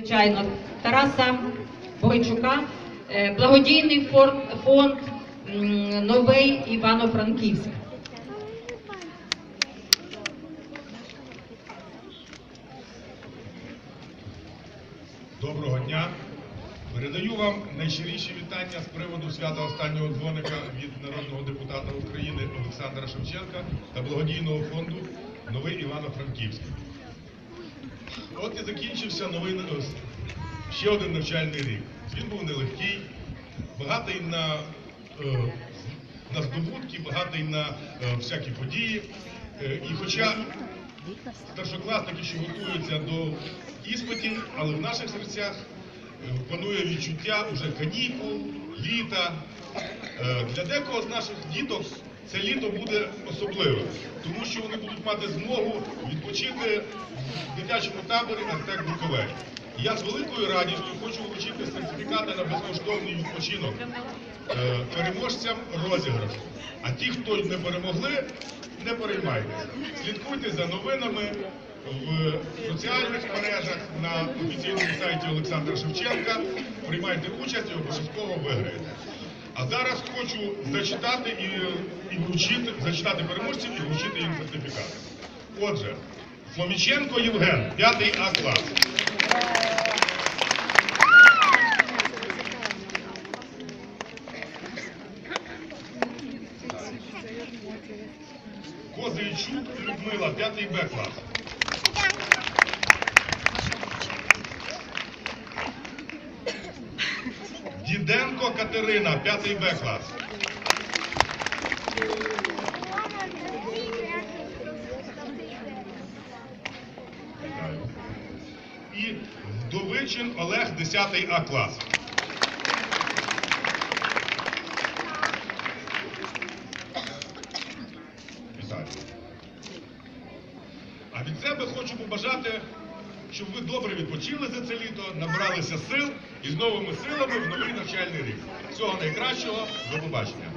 звичайно, Тараса Бойчука, е, благодійний фонд, Новий Івано-Франківськ. Доброго дня. Передаю вам найщиріші вітання з приводу свята останнього дзвоника від народного депутата України Олександра Шевченка та благодійного фонду Новий Івано-Франківськ. От і закінчився новий ще один навчальний рік. Він був нелегкий, багатий на, е, на здобутки, багатий на е, всякі події. Е, і хоча старшокласники, що готуються до іспитів, але в наших серцях е, панує відчуття уже канікул, літа. Е, Для декого з наших діток це літо буде особливим, тому що вони будуть мати змогу відпочити в дитячому таборі Артек Буковель. Я з великою радістю хочу вручити сертифікати на безкоштовний відпочинок е, переможцям розіграшу. А ті, хто не перемогли, не переймайтеся. Слідкуйте за новинами в соціальних мережах на офіційному сайті Олександра Шевченка. Приймайте участь і обов'язково виграєте. А зараз хочу зачитати і, і вручити, зачитати переможців і вручити їм сертифікати. Отже, Фоміченко Євген, 5 А клас. Козийчук Людмила, 5 Б клас. Діденко Катерина, 5 Б клас. І Вдовичин Олег, 10 А клас. Вітаю. А від себе хочу побажати, щоб ви добре відпочили за це літо, набралися сил і з новими силами в новий навчальний рік. Всього найкращого, до побачення.